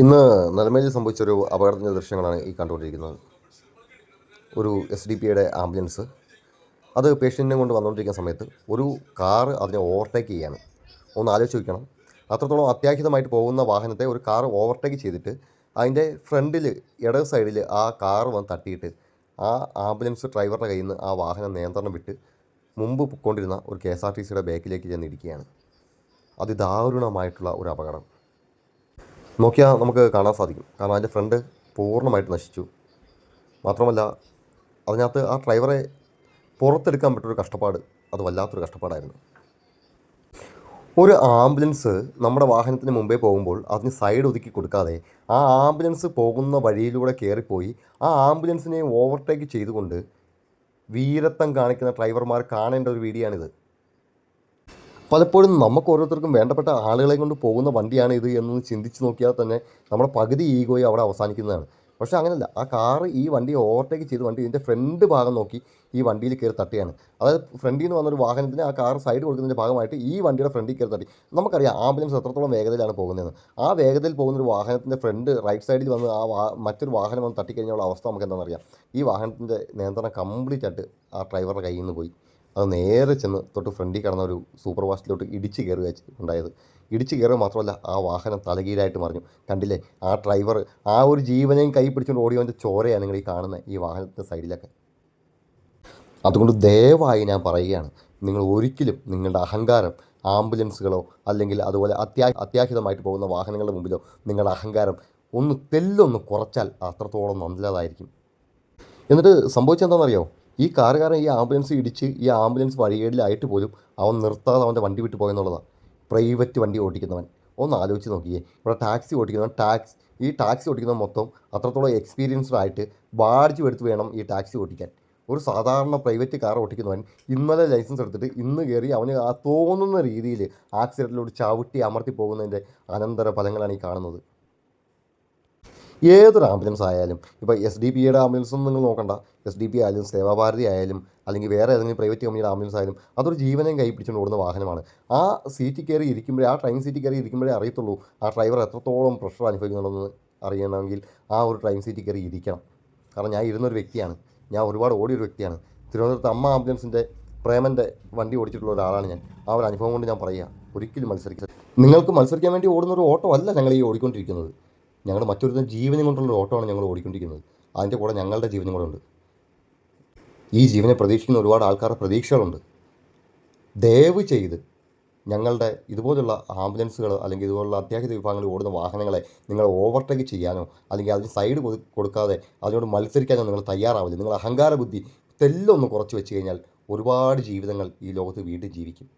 ഇന്ന് നിലമേലിൽ സംഭവിച്ചൊരു അപകടത്തിന്റെ ദൃശ്യങ്ങളാണ് ഈ കണ്ടുകൊണ്ടിരിക്കുന്നത്. ഒരു എസ് ഡി പിയുടെ ആംബുലൻസ്. അത് പേഷ്യന്റിനെ കൊണ്ട് വന്നുകൊണ്ടിരിക്കുന്ന സമയത്ത് ഒരു കാർ അതിനെ ഓവർടേക്ക് ചെയ്യാണ്. ഒന്ന് ആലോചിച്ച് നോക്കണം. അത്രത്തോളം അത്യാഹിതമായിട്ട് പോകുന്ന വാഹനത്തെ ഒരു കാർ ഓവർടേക്ക് ചെയ്തിട്ട് അതിന്റെ ഫ്രണ്ടിൽ ഇടത് സൈഡിൽ ആ കാർ വന്ന് തട്ടിയിട്ട് ആ ആംബുലൻസ് ഡ്രൈവറുടെ കയ്യിൽ നിന്ന് ആ വാഹനം നിയന്ത്രണം വിട്ട് മുമ്പ് പൊയ്ക്കൊണ്ടിരുന്ന ഒരു കെ എസ് ആർ ടി സിയുടെ ബാക്കിലേക്ക് ചെന്നിരിക്കുകയാണ് അതിദാരുണമായിട്ടുള്ള ഒരു അപകടം. നോക്കിയാൽ നമുക്ക് കാണാൻ സാധിക്കും. കാരണം അതിന്റെ ഫ്രണ്ട് പൂർണമായിട്ട് നശിച്ചു. മാത്രമല്ല അതിനകത്ത് ആ ഡ്രൈവറെ പുറത്തെടുക്കാൻ പറ്റൊരു കഷ്ടപ്പാട് അത് വല്ലാത്തൊരു കഷ്ടപ്പാടായിരുന്നു. ഒരു ആംബുലൻസ് നമ്മുടെ വാഹനത്തിന് മുമ്പേ പോകുമ്പോൾ അതിന് സൈഡ് ഒതുക്കി കൊടുക്കാതെ ആ ആംബുലൻസ് പോകുന്ന വഴിയിലൂടെ കയറിപ്പോയി ആ ആംബുലൻസിനെ ഓവർടേക്ക് ചെയ്തുകൊണ്ട് വീരത്വം കാണിക്കുന്ന ഡ്രൈവർമാർ കാണേണ്ട ഒരു വീഡിയോയാണിത്. പലപ്പോഴും നമുക്ക് ഓരോരുത്തർക്കും വേണ്ടപ്പെട്ട ആളുകളെ കൊണ്ട് പോകുന്ന വണ്ടിയാണ് ഇത് എന്ന് ചിന്തിച്ച് നോക്കിയാൽ തന്നെ നമ്മുടെ പകുതി ഈഗോയും അവിടെ അവസാനിക്കുന്നതാണ്. പക്ഷേ അങ്ങനെയല്ല ആ കാറ് ഈ വണ്ടി ഓവർടേക്ക് ചെയ്ത് വണ്ടി ഇതിന്റെ ഫ്രണ്ട് ഭാഗം നോക്കി ഈ വണ്ടിയിൽ കയറി തട്ടിയാണ് അതായത് ഫ്രണ്ടിൽ നിന്ന് വന്നൊരു വാഹനത്തിന് ആ കാർ സൈഡ് കൊടുക്കുന്നതിന്റെ ഭാഗമായിട്ട് ഈ വണ്ടിയുടെ ഫ്രണ്ടിൽ കയറി തട്ടി. നമുക്കറിയാം ആംബുലൻസ് എത്രത്തോളം വേഗതയിലാണ് പോകുന്നതെന്ന് ആ വേഗതയിൽ പോകുന്ന ഒരു വാഹനത്തിന്റെ ഫ്രണ്ട് റൈറ്റ് സൈഡിൽ വന്ന് ആ വാ മറ്റൊരു വാഹനം വന്ന് തട്ടിക്കഴിഞ്ഞുള്ള അവസ്ഥ നമുക്ക് എന്താണെന്നറിയാം ഈ വാഹനത്തിന്റെ നിയന്ത്രണം കംപ്ലീറ്റ് ആയിട്ട് ആ ഡ്രൈവറുടെ കയ്യിൽ നിന്ന് പോയി. അത് നേരെ ചെന്ന് തൊട്ട് ഫ്രണ്ടിൽ കിടന്ന ഒരു സൂപ്പർ ഫാസ്റ്റിലോട്ട് ഇടിച്ച് കയറുക ഉണ്ടായത്. ഇടിച്ച് കയറുക മാത്രമല്ല ആ വാഹനം തലകീഴായിട്ട് മറിഞ്ഞു. കണ്ടില്ലേ? ആ ഡ്രൈവർ ആ ഒരു ജീവനെയും കൈ പിടിച്ചുകൊണ്ട് ഓടി വന്ന ചോരയാണ് നിങ്ങൾ ഈ കാണുന്നത് ഈ വാഹനത്തിന്റെ സൈഡിലൊക്കെ. അതുകൊണ്ട് ദയവായി ഞാൻ പറയുകയാണ് നിങ്ങൾ ഒരിക്കലും നിങ്ങളുടെ അഹങ്കാരം ആംബുലൻസുകളോ അല്ലെങ്കിൽ അതുപോലെ അത്യാ അത്യാഹിതമായിട്ട് പോകുന്ന വാഹനങ്ങളുടെ മുമ്പിലോ നിങ്ങളുടെ അഹങ്കാരം ഒന്ന് തെല്ലൊന്ന് കുറച്ചാൽ അത്രത്തോളം നല്ലതായിരിക്കും. എന്നിട്ട് സംഭവിച്ചെന്താണെന്നറിയോ ഈ കാറുകാരൻ ഈ ആംബുലൻസ് ഇടിച്ച് ഈ ആംബുലൻസ് വഴികേടിലായിട്ട് പോലും അവൻ നിർത്താതെ അവന്റെ വണ്ടി വിട്ടു പോയെന്നുള്ളതാണ് പ്രൈവറ്റ് വണ്ടി ഓടിക്കുന്നവൻ. ഒന്ന് ആലോചിച്ച് നോക്കിയേ. ഇവിടെ ടാക്സി ഓടിക്കുന്നവൻ ടാക്സ് ഈ ടാക്സി ഓടിക്കുന്നവൻ മൊത്തം അത്രത്തോളം എക്സ്പീരിയൻസ്ഡ് ആയിട്ട് വാടിച്ചു എടുത്ത് വേണം ഈ ടാക്സി ഓടിക്കാൻ. ഒരു സാധാരണ പ്രൈവറ്റ് കാർ ഓടിക്കുന്നവൻ ഇന്നലെ ലൈസൻസ് എടുത്തിട്ട് ഇന്ന് കയറി അവന് ആ തോന്നുന്ന രീതിയിൽ ആക്സിഡന്റിലോട്ട് ചവിട്ടി അമർത്തി പോകുന്നതിന്റെ അനന്തര ഫലങ്ങളാണ് ഈ കാണുന്നത്. ഏതൊരു ആംബുലൻസ് ആയാലും ഇപ്പോൾ എസ് ഡി പിയുടെ ആംബുലൻസ് ഒന്നും നിങ്ങൾ നോക്കണ്ട. എസ് ഡി പി ആയാലും സേവാഭാരതി ആയാലും അല്ലെങ്കിൽ വേറെ ഏതെങ്കിലും പ്രൈവറ്റ് കമ്പനിയുടെ ആംബുലൻസ് ആയാലും അതൊരു ജീവനെയും കൈ ഓടുന്ന വാഹനമാണ്. ആ സീറ്റിൽ കയറി ഇരിക്കുമ്പോഴേ ആ ട്രെയിൻ സീറ്റിൽ കയറി ഇരിക്കുമ്പോഴേ അറിയത്തുള്ളൂ ആ ഡ്രൈവർ എത്രത്തോളം പ്രഷർ അനുഭവിക്കുന്നുണ്ടെന്ന് അറിയണമെങ്കിൽ ആ ഒരു ട്രെയിൻ സീറ്റിൽ കയറി ഇരിക്കണം. കാരണം ഞാൻ ഇരുന്നൊരു വ്യക്തിയാണ്. ഞാൻ ഒരുപാട് ഓടിയൊരു വ്യക്തിയാണ്. തിരുവനന്തപുരത്ത് അമ്മ ആംബുലൻസിന്റെ പ്രേമന്റെ വണ്ടി ഓടിച്ചിട്ടുള്ള ഒരാളാണ് ഞാൻ. ആ ഒരു അനുഭവം കൊണ്ട് ഞാൻ പറയുക ഒരിക്കലും മത്സരിക്കുക നിങ്ങൾക്ക് മത്സരിക്കാൻ വേണ്ടി ഓടുന്ന ഒരു ഓട്ടോ അല്ല ഞങ്ങൾ ഈ ഓടിക്കൊണ്ടിരിക്കുന്നത്. ഞങ്ങളുടെ മറ്റൊരു ജീവനും കൊണ്ടുള്ള ഓട്ടമാണ് ഞങ്ങൾ ഓടിക്കൊണ്ടിരിക്കുന്നത്. അതിന്റെ കൂടെ ഞങ്ങളുടെ ജീവനും കൂടെ ഉണ്ട്. ഈ ജീവനെ പ്രതീക്ഷിക്കുന്ന ഒരുപാട് ആൾക്കാരുടെ പ്രതീക്ഷകളുണ്ട്. ദയവ് ചെയ്ത് ഞങ്ങളുടെ ഇതുപോലുള്ള ആംബുലൻസുകൾ അല്ലെങ്കിൽ ഇതുപോലുള്ള അത്യാഹിത വിഭാഗങ്ങളിൽ ഓടുന്ന വാഹനങ്ങളെ നിങ്ങൾ ഓവർടേക്ക് ചെയ്യാനോ അല്ലെങ്കിൽ അതിന് സൈഡ് കൊടുക്കാതെ അതിനോട് മത്സരിക്കാനോ നിങ്ങൾ തയ്യാറാവില്ല നിങ്ങൾ അഹങ്കാര ബുദ്ധി തെല്ലൊന്ന് കുറച്ച് വെച്ച് കഴിഞ്ഞാൽ ഒരുപാട് ജീവിതങ്ങൾ ഈ ലോകത്ത് വീണ്ടും ജീവിക്കും.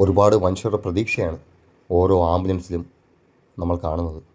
ഒരുപാട് മനുഷ്യരുടെ പ്രതീക്ഷയാണ് ഓരോ ആംബുലൻസിലും നമ്മൾ കാണുന്നത്.